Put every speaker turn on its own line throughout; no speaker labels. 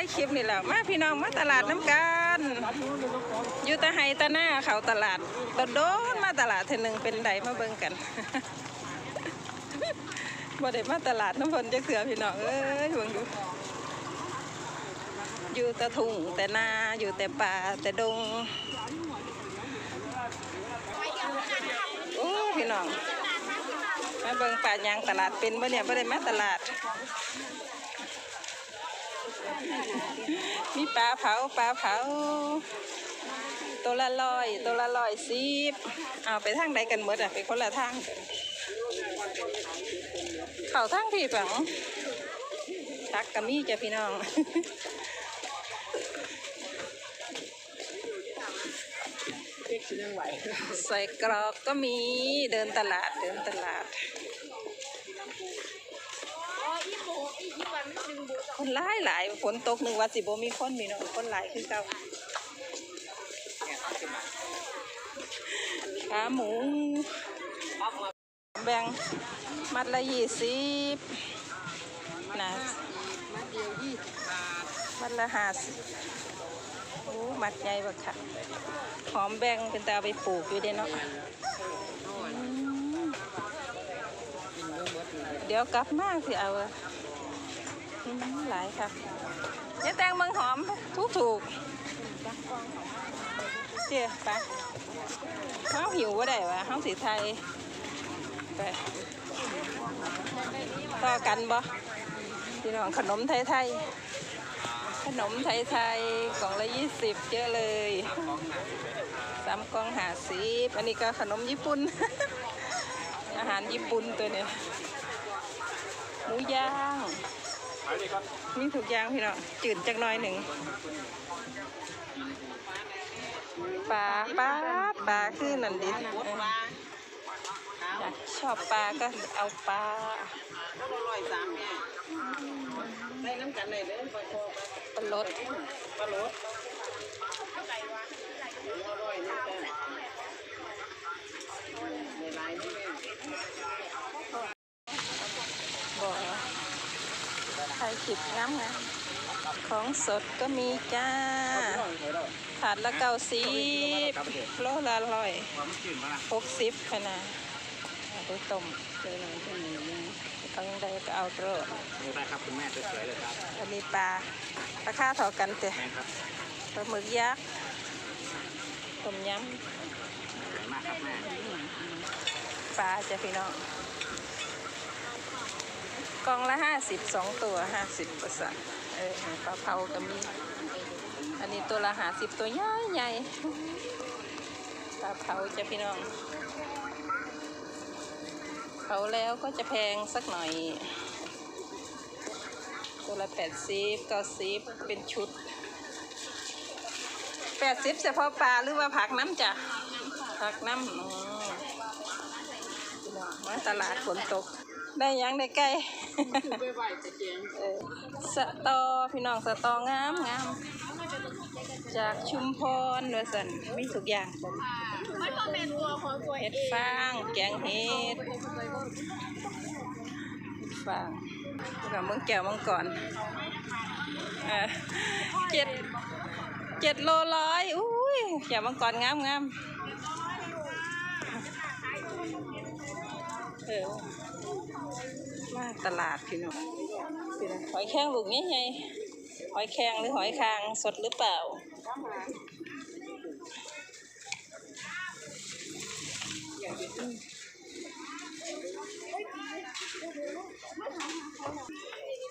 ายคลิปนี่แหละมาพี่น้องมาตลาดน้ำกันอยู่แตะไฮตะหน้าเขาตลาดโดนมาตลาดเทอหนึงเป็นไดมาเบิ่งกันบ่ได้มาตลาดน้ำฝนจะเสือพี่น้องเอ้ยเบิ่งดูอยู่แต่ทุ่งแต่นาอยู่แต่ป่าแต่ดงโอ้พี่น้องมาเบิ่งป่ายางตลาดเป็นบ่เนี่ยบ่ได้มาตลาด มีปลาเผาปลาเผา ตัวละร้อยตัวละร้อยสิบเอาไปทางใดกันหมดอะไปคนละทางกันเขาทางพี่ฝังทักกะมีจ้ะพี่น้องใส่กรอกก็มีเดินตลาดเดินตลาด คนหลายหลายฝนตกหนึ่งวันสิบ่มีคนมีเนาะคนหลายคือเก่าขาหมู แบ่งมัดละยี่สิบนะมัดละห้าสิบโอ้มัดใหญ่บักค่ะ หอมแบ่งเป็นตาเอาไปปลูกอยู่เด้เนาะเดี๋ยวกลับมาสิเอา หลายครับเนี่ยแตงเมืองหอมถูกถูกเจี๊ยไปเขาหิวว่าได้วะเขาสีไทยไปต่อกันบ่พี่น้องขนมไทยไทยๆขนมไทยไทยๆกล่องละยี่สิบเยอะเลยสามกล่องหาสิบอันนี้ก็ขนมญี่ปุ่น อาหารญี่ปุ่นตัวเนี้ยหมูย่าง มีทุกอย่างพี่น้องจืดจักหน้อยหนึ่งปลาปลาปลาคือนั่นดิเอออยากชอบปลาก็เอาปลา
อร่อยสามเนี่ยได้น้ำกันเลยเด้อปลาโคปลา
ปลาลด
ปลาโรสอร่อยนี่แต่ในลายนี่
บ่อ ไทยขิดงามงามของสดก็มีจ้า ถาดละเก้าสิบโลละร้อยหกสิบพะนะเอาไปต้มเลยหน่อยเป็นหนึ่งเอายังไงก็เอาโรด
ได้ครับคุณแม่สวยๆเลยครับ
อันนี้ปลาราคาเท่ากันเตะปลาหมึกยักษ์ต้มยำปลาจะพี่น้อง กล่องละห้าสิบสองตัวห้าสิบปร์เซ็นต์เออปลาเผาก็มี อันนี้ตัวละห้าสิบตัวใหญ่ใหญ่ปลาเผาจะพี่น้อง เผาแล้วก็จะแพงสักหน่อย ตัวละแปดสิบเก้าสิบเป็นชุดแปดสิบเฉพาะปลาหรือว่าผักน้ำจ้ะผักน้ำมาตลาดฝนตก ได้ยังได้ไก่
ไปไหวจะเจียง
เออสะตอพี่น้องสะตองามงามจากชุมพรเวสันมีทุกอย่างเห็ดฟางแกงเห็ดเห็ดฟางกับมังแก้วมังก่อนเออเจ็ดเจ็ดโลร้อยอุ้ยแก้วมังกรงามงาม เออมาตลาดพี่น้องหอยแครงลูกใหญ่ๆหอยแครงหรือหอยคางสดหรือเปล่า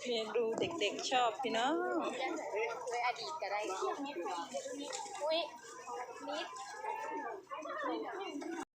เมนูเด็กๆชอบพี่น้อง
เลยอดีตก็ได้อุ้ยนิด